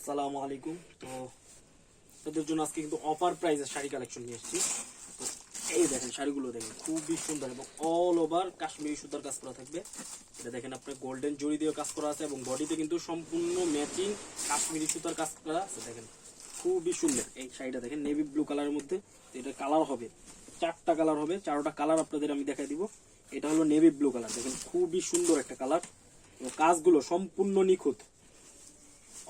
আসসালামু আলাইকুম। তো তাদের জন্য আজকে কিন্তু অফার প্রাইসের শাড়ি কালেকশন নিয়ে এসেছি। তো এই দেখেন শাড়িগুলো দেখেন, খুবই সুন্দর এবং অল ওভার কাশ্মীরি সুতার কাজ করা থাকবে। এটা দেখেন আপনার গোল্ডেন জড়ি দিয়ে কাজ করা আছে এবং বডিতে কিন্তু সম্পূর্ণ ম্যাচিং কাশ্মীরি সুতার কাজ করা আছে। দেখেন, খুবই সুন্দর এই শাড়িটা দেখেন নেভি ব্লু কালারের মধ্যে। তো এটা কালার হবে, চারটা কালার হবে, চারোটা কালার আপনাদের আমি দেখাই দিব। এটা হলো নেভি ব্লু কালার দেখেন, খুবই সুন্দর একটা কালার এবং কাজগুলো সম্পূর্ণ নিখুঁত।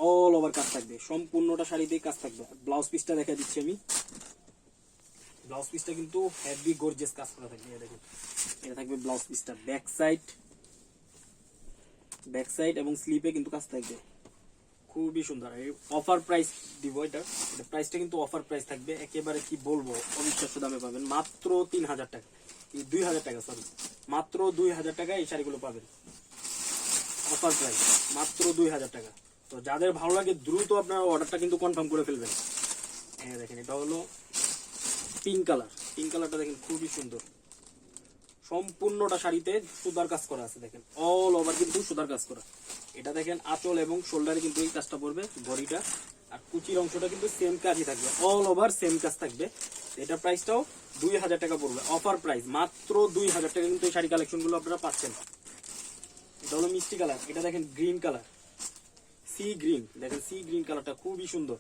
অল ওভার কাজ থাকবে। সম্পূর্ণটা শাড়িতেই কাজ থাকবে। ব্লাউজ পিসটা দেখা দিচ্ছি আমি। ব্লাউজ পিসটা কিন্তু হেভি গর্জিয়াস কাজ করা থাকবে। দেখুন। এটা থাকবে ব্লাউজ পিসটা ব্যাক সাইড ব্যাক সাইড এবং স্লিপে কিন্তু কাজ থাকবে। খুবই সুন্দর। এই অফার প্রাইস দিব এটা। এটা প্রাইসটা কিন্তু অফার প্রাইস থাকবে। একেবারে কি বলব? অবিশ্বাস্য দামে পাবেন। মাত্র তিন হাজার টাকা। দুই হাজার টাকা সরি মাত্র দুই হাজার টাকা এই শাড়িগুলো পাবেন। অফার প্রাইস মাত্র দুই হাজার টাকা। তো যাদের ভালো লাগে, দ্রুত আপনারা অর্ডারটা কিন্তু কনফার্ম করে ফেলবেন। হ্যাঁ দেখেন, এটা হলো পিঙ্ক কালার পিঙ্ক কালারটা দেখেন, খুবই সুন্দর। সম্পূর্ণটা শাড়িতে সুতার কাজ করা আছে, দেখেন। অল ওভার কিন্তু সুতার কাজ করা। এটা দেখেন, আঁচল এবং শোল্ডারে কিন্তু এই কাজটা পড়বে, বডিটা। আর কুচির অংশটা কিন্তু সেম কাজই থাকবে। অল ওভার সেম কাজ থাকবে। এটা প্রাইসটাও দুই হাজার টাকা পড়বে। অফার প্রাইস মাত্র দুই হাজার টাকা কিন্তু এই শাড়ি কালেকশনগুলো আপনারা পাচ্ছেন। এটা হলো মিষ্টি কালার এটা দেখেন গ্রিন কালার সি গ্রিন দেখেন সি গ্রিন কালারটা খুবই সুন্দর।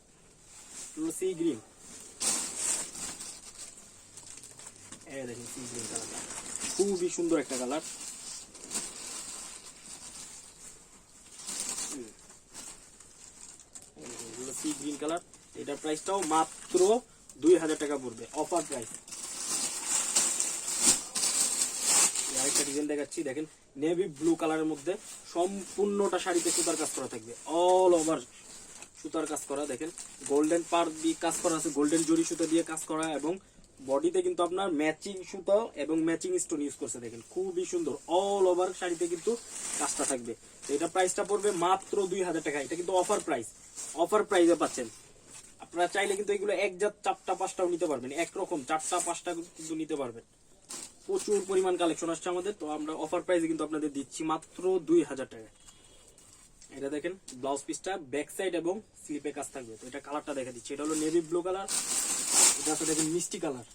সি গ্রিন দেখেন সি গ্রিন কালারটা খুবই সুন্দর একটা কালার সি গ্রিন কালার এটার প্রাইসটাও মাত্র দুই হাজার টাকা পড়বে অফার প্রাইস আরেকটা ডিজাইন দেখাচ্ছি, দেখেন। নেভি ব্লু কালারের মধ্যে সম্পূর্ণটা শাড়িতে সুতার কাজ করা থাকবে। অল ওভার সুতার কাজ করা, দেখেন। গোল্ডেন পার দিয়ে কাজ করা আছে গোল্ডেন জরি সুতা দিয়ে কাজ করা এবং বডিতে কিন্তু আপনার ম্যাচিং সুতো এবং ম্যাচিং স্টোন ইউজ করছে, দেখেন। খুবই সুন্দর। অল ওভার শাড়িতে কিন্তু কাজটা থাকবে। তো এটা প্রাইসটা পড়বে মাত্র দুই হাজার টাকা। এটা কিন্তু অফার প্রাইস অফার প্রাইসে পাচ্ছেন। আপনারা চাইলে কিন্তু এগুলো এক জাত চারটা পাঁচটাও নিতে পারবেন। একরকম চারটা পাঁচটা কিন্তু নিতে পারবেন। প্রচুর পরিমাণ কালেকশন আসছে আমাদের, তো আমরা অফার প্রাইসে কিন্তু আপনাদের দিচ্ছি মাত্র দুই হাজার টাকা। এটা দেখেন ব্লাউজ পিসটা ব্যাক সাইড এবং স্লিপে কাজ থাকবে। তো এটা কালারটা দেখা দিচ্ছি। এটা হলো নেভি ব্লু কালার এটা আছে দেখেন মিষ্টি কালার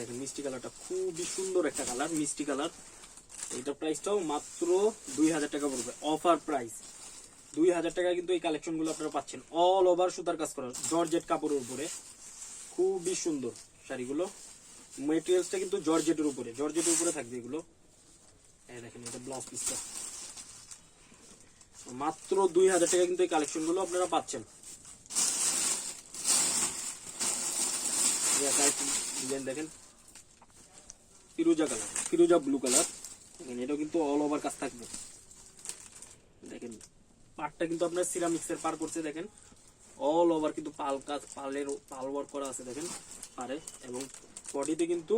দেখেন, মিষ্টি কালারটা খুবই সুন্দর একটা কালার মিষ্টি কালার এটা প্রাইসটাও মাত্র দুই হাজার টাকা পড়বে অফার প্রাইস দুই হাজার টাকা কিন্তু এই কালেকশনগুলো আপনারা পাচ্ছেন। অল ওভার সুতার কাজ করা জর্জেট কাপড়ের উপরে। খুবই সুন্দর শাড়িগুলো। মেটেরিয়ালসটা কিন্তু জর্জেটের উপরে জর্জেটের উপরে থাকবে এগুলো। এই দেখেন, এটা ব্লাউজ পিসটা মাত্র দুই হাজার টাকা কিন্তু এই কালেকশনগুলো আপনারা পাচ্ছেন। দেখেন। ফিরোজা কালার ফিরোজা ব্লু কালার এটাও কিন্তু অল ওভার কাজ থাকবে। দেখেন, পাটটা কিন্তু আপনার সিরামিক্সের পার করছে, দেখেন। অল ওভার কিন্তু পাল কাজ, পালের পাল ওয়ার্ক করা আছে দেখেন, পারে এবং বডিতে কিন্তু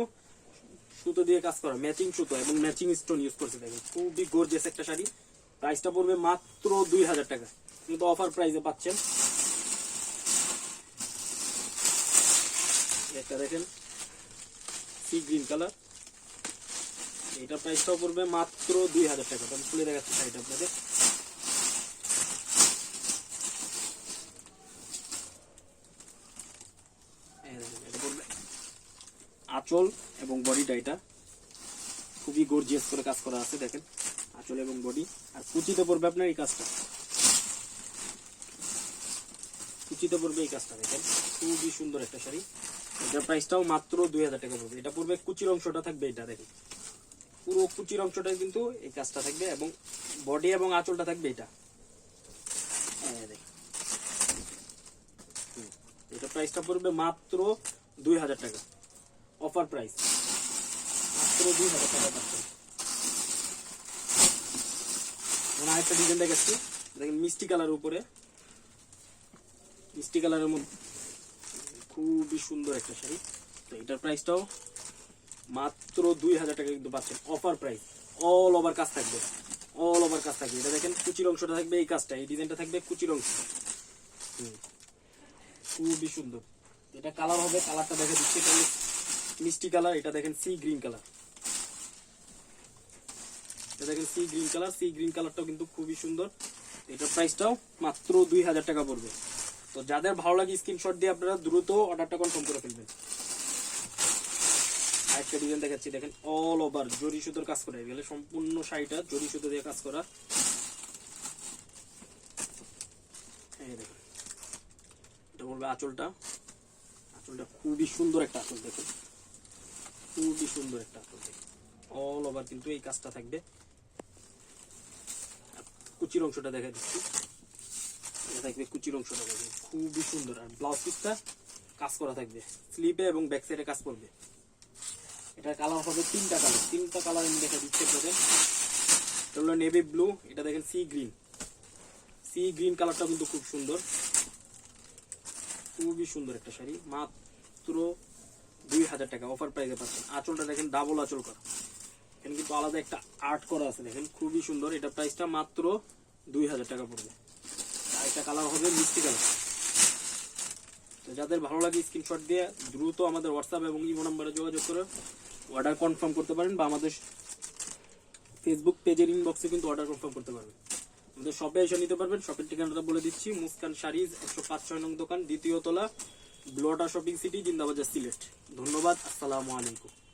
সুতো দিয়ে কাজ করা ম্যাচিং সুতো এবং ম্যাচিং স্টোন ইউজ করছে দেখেন, খুবই গর্জিয়াস একটা শাড়ি। প্রাইসটা পড়বে মাত্র দুই হাজার টাকা। কিন্তু অফার প্রাইসে পাচ্ছেন। একটা দেখেন সি গ্রিন কালার এটা প্রাইসটাও পড়বে মাত্র দুই হাজার টাকা। তো আমি খুলে দেখাচ্ছি শাড়িটা আপনাদের এই দেখেন, এটা পড়বে আঁচল এবং বডিটা এটা খুবই গর্জিয়াস করে কাজ করা আছে, দেখেন। আঁচল এবং বডি আর কুচিতে পড়বে আপনার এই কাজটা। কুচিতে পড়বে এই কাজটা, দেখেন। খুবই সুন্দর একটা শাড়ি। এটার প্রাইসটাও মাত্র দুই হাজার টাকা পড়বে। এটা পড়বে কুচির অংশটা থাকবে এটা, দেখেন। পুরো কুচির অংশটা কিন্তু এই কাজটা থাকবে এবং বডি এবং আঁচলটা থাকবে এটা। এটা প্রাইসটা পড়বে মাত্র দুই হাজার টাকা। Offer price. মাত্র দুই হাজার টাকা পাচ্ছেন এখন আরেকটা ডিজাইন দেখাচ্ছি। দেখেন মিষ্টি কালার উপরে। মিষ্টি কালারের মধ্যে খুবই সুন্দর একটা শাড়ি। তো এটার প্রাইসটাও মাত্র দুই হাজার টাকা কিন্তু পাচ্ছেন। অফার প্রাইস অল ওভার কাজ থাকবে। অল ওভার কাজ থাকবে। এটা দেখেন কুচির অংশটা থাকবে এই কাজটা। এই ডিজাইনটা থাকবে কুচির অংশ। খুবই সুন্দর। এটা কালার হবে কালারটা দেখে দিচ্ছি মিষ্টি কালার, এটা দেখেন সি গ্রিন কালার। এটা দেখেন sea green colour sea green কালারটাও কিন্তু খুবই সুন্দর। এটার প্রাইসটাও মাত্র দুই হাজার টাকা পড়বে। তো যাদের ভালো লাগে স্ক্রিনশট দিয়ে আপনারা দ্রুত অর্ডারটা কনফার্ম করে ফেলবেন। আরেকটা ডিজাইন দেখাচ্ছি, দেখেন অল ওভার জরি সুতোর কাজ করা। গেলে সম্পূর্ণ শাড়িটা জরি সুতো দিয়ে কাজ করা। এই দেখেন, এটা বলবে আঁচলটা। আঁচলটা খুবই সুন্দর একটা আঁচল, দেখুন। খুবই সুন্দর একটা দেখুন অল ওভার কিন্তু এই কাজটা থাকবে। কুচির অংশটা দেখা দিচ্ছি। থাকবে কুচির অংশটা দেখুন। খুবই সুন্দর। আর ব্লাউজ পিসটা কাজ করা থাকবে। স্লিপে এবং ব্যাক সাইডে কাজ করবে। এটা কালার হবে তিনটা কালার তিনটা কালার আমি দেখা দিচ্ছি আপনাদের। এটা হলো নেভি ব্লু এটা দেখেন সি গ্রিন সি গ্রিন কালারটা কিন্তু খুব সুন্দর। খুবই সুন্দর একটা শাড়ি। মাত্র দুই হাজার টাকা অফার প্রাইসে পাচ্ছেন। আঁচলটা দেখেন ডাবল আঁচল করা। এখানে কিন্তু আলাদা একটা আর্ট করা আছে, দেখেন, খুবই সুন্দর। এটা প্রাইসটা মাত্র দুই হাজার টাকা পড়বে। আর একটা কালার হবে মিষ্টি কালার তো যাদের ভালো লাগে স্ক্রিনশট দিয়ে দ্রুত আমাদের হোয়াটসঅ্যাপ এবং ইমো নাম্বারে যোগাযোগ করে অর্ডার কনফার্ম করতে পারেন বা আমাদের ফেসবুক পেজের ইনবক্সে কিন্তু অর্ডার কনফার্ম করতে পারবেন। আমাদের শপে এসে নিতে পারবেন। শপের ঠিকানাটা বলে দিচ্ছি, মুস্কান শাড়িজ, একশো পাঁচ, ছয় নং দোকান, দ্বিতীয় তলা ব্লোটা শপিং সিটি জিন্দাবাজার সিলেট। ধন্যবাদ আসসালামু আলাইকুম।